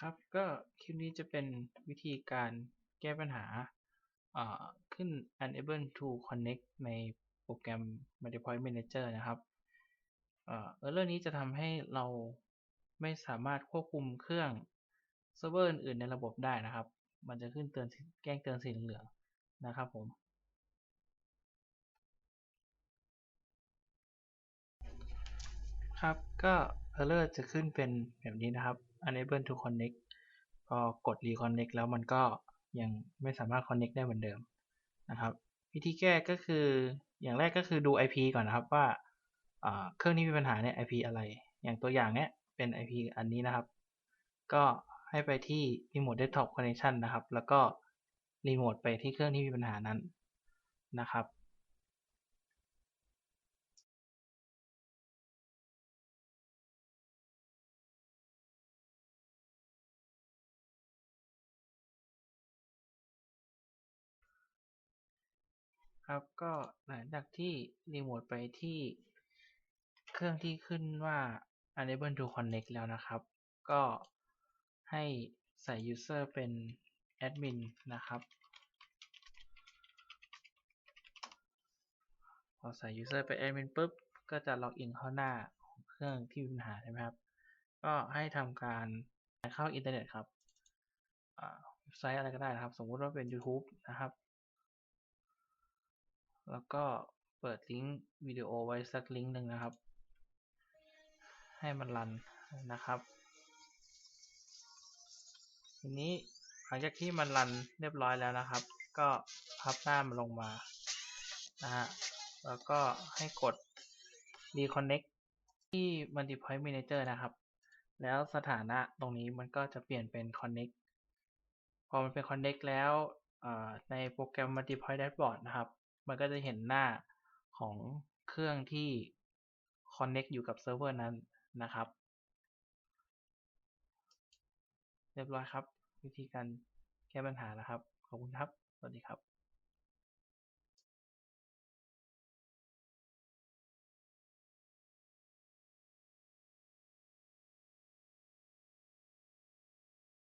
ครับ ก็คลิปนี้จะเป็นวิธีการแก้ปัญหาขึ้น unable to connect ในโปรแกรม Multipoint Manager นะครับเอ่อ error นี้จะทำให้เราไม่สามารถควบคุมเครื่องเซิร์ฟเวอร์อื่นๆในระบบได้นะครับ มันจะขึ้นเตือนแจ้งเตือนสีเหลืองนะครับผม ครับก็ error จะขึ้นเป็นแบบนี้นะครับ unable to connect พอกด reconnect แล้วมันก็ยังไม่สามารถ connect ได้เหมือนเดิมนะครับ วิธีแก้ก็คืออย่างแรกก็คือดู IP ก่อนนะครับว่าเครื่องนี้มีปัญหาเนี่ย IP อะไร อย่างตัวอย่างเนี้ยเป็น IP อันนี้นะครับ ก็ให้ไปที่ remote desktop connection นะครับ แล้วก็ remote ไปที่เครื่องที่มีปัญหานั้นนะครับ ครับ ก็หลังจากที่รีโมทไปที่เครื่องที่ขึ้นว่า unable to connect แล้วนะครับ ก็ให้ใส่ user เป็นแอดมินนะครับพอใส่ user เป็นแอดมินปุ๊บ ก็จะล็อกอินเข้าหน้าของเครื่องที่มีปัญหาใช่ไหมครับ ก็ให้ทำการเข้าอินเทอร์เน็ตครับเว็บไซต์อะไรก็ได้นะครับ สมมติว่าเป็น YouTube นะครับ แล้วก็เปิดลิงก์วิดีโอไว้สักลิงก์หนึ่งนะครับ ให้มันรันนะครับ ทีนี้หลังจากที่มันรันเรียบร้อยแล้วนะครับ ก็พับหน้ามันลงมานะฮะแล้วก็ให้กด reconnect ที่ multipoint manager นะครับ แล้วสถานะตรงนี้มันก็จะเปลี่ยนเป็น connect พอมันเป็น connect แล้วในโปรแกรม multipoint dashboard นะครับ มันก็จะเห็นหน้าของเครื่องที่ connect อยู่กับเซิร์ฟเวอร์นั้นนะครับ เรียบร้อยครับ วิธีการแก้ปัญหานะครับ ขอบคุณครับ สวัสดีครับ